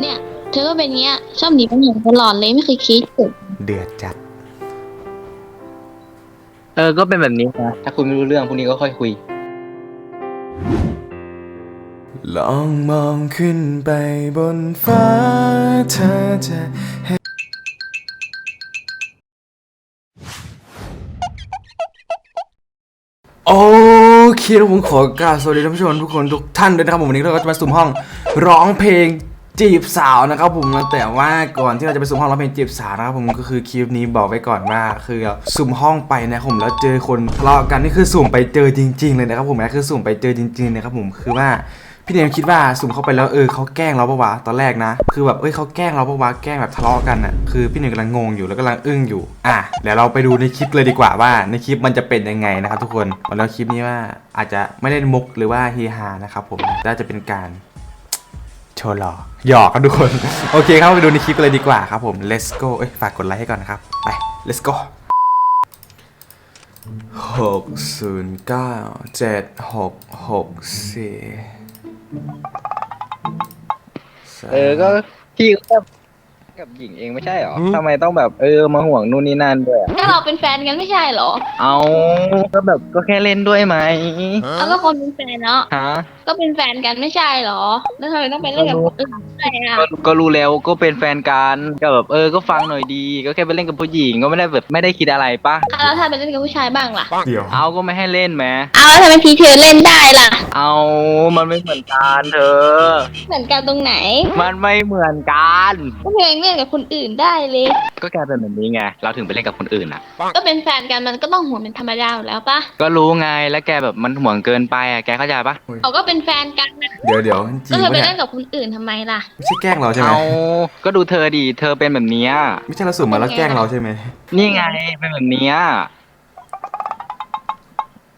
เนี่ย เธอก็เป็นเงี้ย ชอบหนีปัญหาตลอดเลยไม่เคยคิดเกิดเดือดจัด เออ ก็เป็นแบบนี้นะถ้าคุณไม่รู้เรื่องพวกนี้ก็ค่อยคุย ลองมองขึ้นไปบนฟ้าเธอจะเห็นโอเคแล้วผมขอกราบสวัสดีท่านผู้ชมทุกคนทุกท่านด้วยนะครับผมวันนี้เราก็จะมาสุ่มห้องร้องเพลง จีบสาวนะครับผมแต่ว่าก่อนที่เราจะไปสุ่มห้องร้องเพลงจีบสาวนะครับผมก็คือคลิปนี้บอกไว้ก่อนว่าคือสุ่มห้องไปนะผมแล้วเจอคนทะเลาะกันนี่คือสุ่มไปเจอจริง ๆ เลยนะครับผมนะคือสุ่มไปเจอจริงๆนะครับผมคือว่าพี่เนมคิดว่าสุ่มเข้าไปแล้วเออเขาแกล้งเราปะวะตอนแรกนะ คือแบบเอ้ยเขาแกล้งเราปะวะแกล้งแบบทะเลาะกันอะคือพี่เนมกำลังงงอยู่แล้วกำลังอึ้งอยู่อะเดี๋ยวเราไปดูในคลิปเลยดีกว่าว่า ในคลิปมันจะเป็นยังไงนะครับทุกคนแล้วคลิปนี้ว่าอาจจะไม่ได้มุกหรือว่าเฮฮานะครับผมน่าจะเป็นการ โชว์หล่อหยอกครับทุกคน โอเคครับไปดูในคลิปกันเลยดีกว่าครับผม let's go เอ้ยฝากกดไลค์ให้ก่อนนะครับ ไป let's go หกศูนย์เก้าเจ็ดหกหกสี่เออก็พี่ก็ กับหญิงเองไม่ใช่เหรอทำไมต้องแบบเออมาห่วงนู่นนี่นั่นด้วยอะก็เราเป็นแฟนกันไม่ใช่เหรอ เอาก็แบบก็แค่เล่นด้วยไหมเอาก็คนเป็นแฟนเนาะ ฮะก็เป็นแฟนกันไม่ใช่เหรอ แล้วทำไมต้องไปเล่นกับคนอื่นด้วยอะก็ก็รู้แล้วก็เป็นแฟนกันก็แบบเออก็ฟังหน่อยดี ก็แค่ไปเล่นกับผู้หญิงก็ไม่ได้แบบไม่ได้คิดอะไรปะอะแล้วถ้าไปเล่นกับผู้ชายบ้างล่ะ เดี๋ยว เอาก็ไม่ให้เล่นแหมเอาแล้วทำไมพี่เธอเล่นได้ล่ะ เอามันไม่เหมือนกันเธอ เหมือนกันตรงไหนมันไม่เหมือนกัน ก็เพลงเล่นกับคนอื่นได้เลย ก็แกเป็นแบบนี้ไง เราถึงไปเล่นกับคนอื่นอะ ก็เป็นแฟนกันมันก็ต้องห่วงเป็นธรรมดาอยู่แล้วปะก็รู้ไง แล้วแกแบบมันห่วงเกินไปอะ แกเข้าใจปะเขาก็เป็นแฟนกันนะเดี๋ยวเดี๋ยวจริก็งเธอปะไปเนี่เล่ยนกับคนอื่นทำไมล่ะ ไม่ใช่แกล้งเราใช่ไหมเอา ก็ดูเธอดิเธอเป็นแบบเนี้ยไม่ใช่เราสุ่มมาแล้วแกล้งเราใช่ไหมนี่ไง เป็นแบบเนี้ย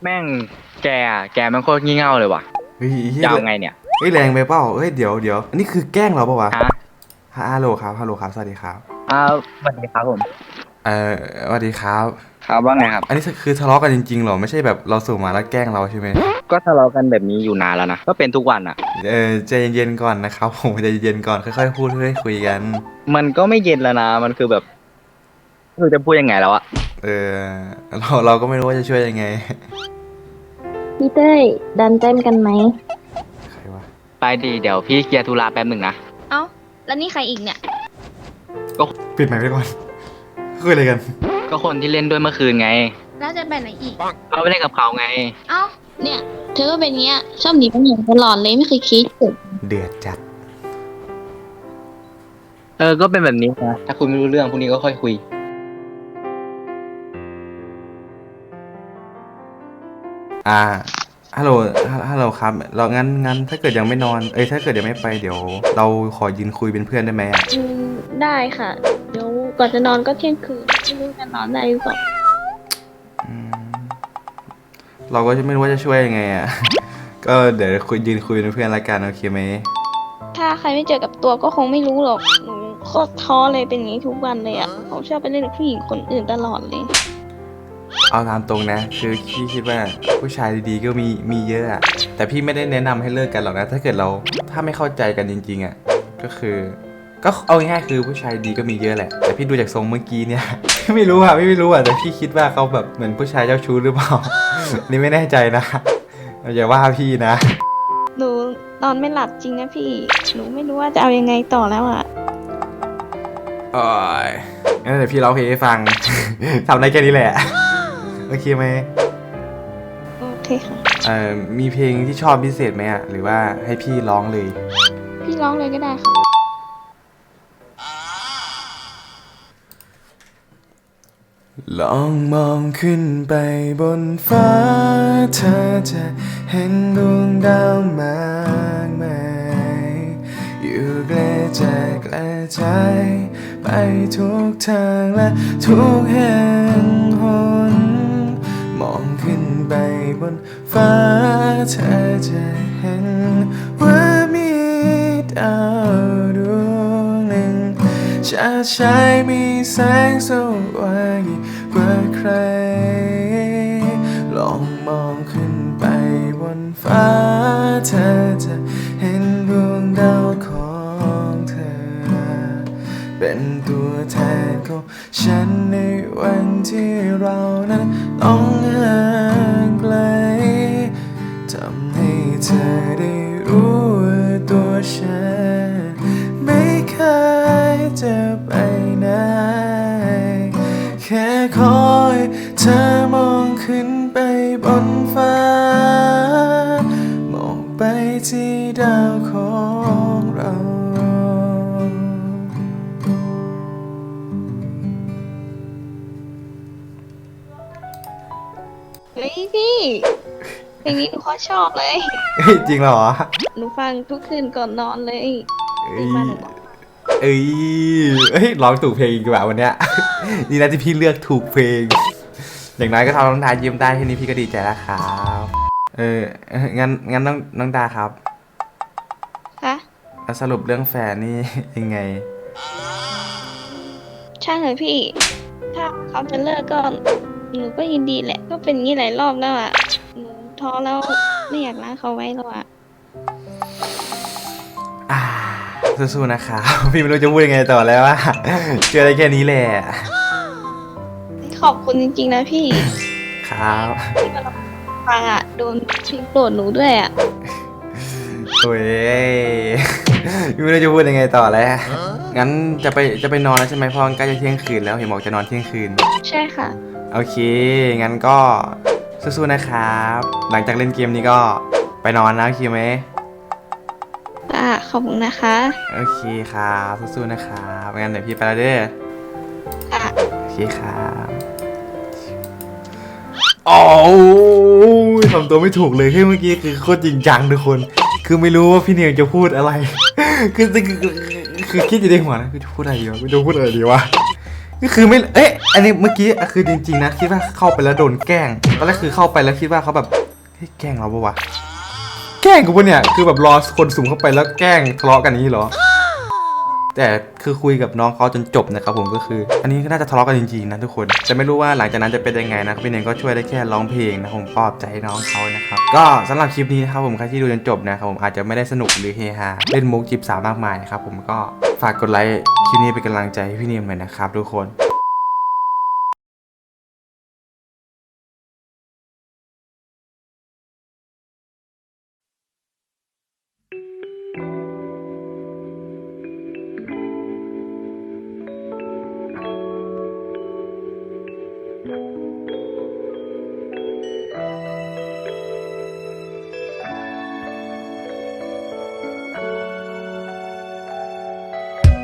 แม่ง แกอะแกแมันโคตรงี่เง่าเลยว่ะเฮ้ยเฮ้ยจะเอาไงเนี่ย เฮ้ยแรงไปเปล่าเฮ้ยเดี๋ยวเดี๋ยวอันนี้คือแกล้งเราปะวะ ฮะ ฮัลโหลครับฮัลโหลครับ สวัสดีครับอ้าวสวัสดีครับผม เอ่อสวัสดีครับ ครับว่าไงครับ อันนี้คือทะเลาะกันจริงๆเหรอ ไม่ใช่แบบเราสุ่มมาแล้วแกล้งเราใช่ไหมก็ทะเลาะกันแบบนี้อยู่นานแล้วนะ ก็เป็นทุกวันอะ เออใจเย็นๆก่อนนะครับผมใจเย็นๆก่อนค่อยๆพูดค่อยๆคุยกัน มันก็ไม่เย็นแล้วนะ มันคือแบบไม่รู้จะพูดยังไงแล้วอะเออ เราเราก็ไม่รู้ว่าจะช่วยยังไง พี่เต้ยดันเต้นกันไหมใครวะ ไปดีเดี๋ยวพี่เคลียร์ธุระแป๊บหนึ่งนะเอ้า แล้วนี่ใครอีกเนี่ย ปิดไมค์ไว้ก่อนคุยอะไรกัน ก็คนที่เล่นด้วยเมื่อคืนไง แล้วจะไปไหนอีก ก็ไปเล่นกับเขาไง เอ้า เนี่ย เธอก็เป็นเงี้ย ชอบหนีปัญหาตลอดเลยไม่เคยคิดเกิดเดือดจัด เออ ก็เป็นแบบนี้นะถ้าคุณไม่รู้เรื่องพวกนี้ก็ค่อยคุย อ่า ฮัลโหลฮัลฮัลโหลครับ เรางั้นงั้นถ้าเกิดยังไม่นอน เอ้ย ถ้าเกิดยังไม่ไปเดี๋ยว เราขอยืนคุยเป็นเพื่อนได้ไหมอะอืมได้ค่ะ เดี๋ยวก่อนจะนอนก็เที่ยงคืนไม่รู้จะนอนได้หรือเปล่าอืมเราก็จะไม่รู้ว่าจะช่วยยังไงอะ ก็เดี๋ยวคุยยืนคุยเป็นเพื่อนละกันโอเคไหม ถ้าใครไม่เจอกับตัวก็คงไม่รู้หรอกหนูโคตรท้อเลยเป็นอย่างนี้ทุกวันเลยอะเขาชอบไปเล่นกับผู้หญิงคนอื่นตลอดเลย เอาตามตรงนะ คือพี่คิดว่าผู้ชายดีๆก็มีมีเยอะอะแต่พี่ไม่ได้แนะนำให้เลิกกันหรอกนะ ถ้าเกิดเราถ้าไม่เข้าใจกันจริงๆอะก็คือ ก็เอาง่ายๆคือผู้ชายดีก็มีเยอะแหละ แต่พี่ดูจากทรงเมื่อกี้เนี่ยไม่รู้อะไม่รู้อะแต่พี่คิดว่าเขาแบบเหมือนผู้ชายเจ้าชู้หรือเปล่านี่ไม่แน่ใจนะอย่าว่าพี่นะหนูนอนไม่หลับจริงนะพี่ หนูไม่รู้ว่าจะเอายังไงต่อแล้วอะโอ้ยงั้นเดี๋ยวพี่ร้องเพลงให้ฟังทำได้แค่นี้แหละ โอเคไหมโอเคค่ะ เอ่อมีเพลงที่ชอบพิเศษไหมอะ หรือว่าให้พี่ร้องเลย พี่ร้องเลยก็ได้ค่ะ ลองมองขึ้นไปบนฟ้า เธอจะเห็นดวงดาวมากมายอยู่ใกล้ใจใกล้ใจ ไปทุกทางและทุกแห่งหนมอง ไปบนฟ้าเธอจะเห็นว่ามีดาวดวงหนึ่งชาติชายมีแสงสว่างยิ่งกว่าใคร ลองมองขึ้นไปบนฟ้าเธอจะ เป็นตัวแทนของฉันในวันที่เรานั้นต้องห่างไกลทำให้เธอได้รู้ว่าตัวฉัน ไม่เคยจะไปไหนแค่คอย เพลงนี้หนูโคตรชอบเลย เฮ้ยจริงเหรอหนูฟังทุกคืนก่อนนอนเลยเอ้ตื่ยนมาหนูบอกเอ้ยเอ้ยร้องถูกเพลงอีกว่าวันเนี้ย ดีนะที่พี่เลือกถูกเพลง อย่างน้อยก็ทำน้องดายิ้มได้แค่นี้พี่ก็ดีใจแล้วครับเออเอ้ยงั้นงั้นน้องน้องดาครับคะแล้วสรุปเรื่องแฟนนี่ ยังไง ช่างเลยพี่ ถ้าเขาจะเลิกก็หนูก็ยินดีแหละ ก็เป็นอย่างนี้หลายรอบแล้วอะหนู ท้อแล้วไม่อยากรักเขาไว้แล้วอะอ่าสู้ๆนะครับ พี่ไม่รู้จะพูดยังไงต่อแล้วว่าเจอได้แค่นี้แหละขอบคุณจริงๆนะพี่ครับที่มารับฟังอะโดนพิงโปรดหนูด้วยอะโอ้ยพี่ไม่รู้จะพูดยังไงต่อแล้วงั้นจะไปจะไปนอนแล้วใช่ไหมเพราะมันใกล้จะเที่ยงคืนแล้วเห็นบอกจะนอนเที่ยงคืน ใช่ค่ะ โอเค งั้นก็ สู้ๆนะครับ หลังจากเล่นเกมนี้ก็ไปนอนนะโอเคไหมอ่าขอบคุณนะคะ โอเคครับสู้ๆนะครับงั้นเดี๋ยวพี่ไปแล้วเด้ออะโอเคครับโอ้ยทำตัวไม่ถูกเลยเฮ้ยเมื่อกี้คือโคตรจริงจังทุกคน คือไม่รู้ว่าพี่เนียงจะพูดอะไรคือคือคือคือคิดอยู่ในหัวนะกูจะพูดอะไรดีวะกูจะพูดอะไรดีวะ ก็คือไม่ เอ๊ะ อันนี้เมื่อกี้คือจริงๆนะคิดว่าเข้าไปแล้วโดนแกล้ง ตอนแรกคือเข้าไปแล้วคิดว่าเขาแบบเฮ้ยแกล้งเราปะวะ แกล้งกูปะเนี่ย คือแบบรอคนสุ่มเข้าไปแล้วแกล้งทะเลาะกันนี้เหรอ แต่คือคุยกับน้องเขาจนจบนะครับผมก็คือ อันนี้ก็น่าจะทะเลาะกันจริงๆนะทุกคนแต่ไม่รู้ว่าหลังจากนั้นจะเป็นยังไงนะพี่เนงก็ช่วยได้แค่ร้องเพลงนะผมปลอบใจน้องเขานะครับก็สำหรับคลิปนี้นะครับผมใครที่ดูจนจบนะครับผมอาจจะไม่ได้สนุกหรือเฮฮาเล่นมุกจีบสาวมากมายนะครับผมก็ฝากกดไลค์คลิปนี้เป็นกำลังใจให้พี่เนมหน่อยนะครับทุกคน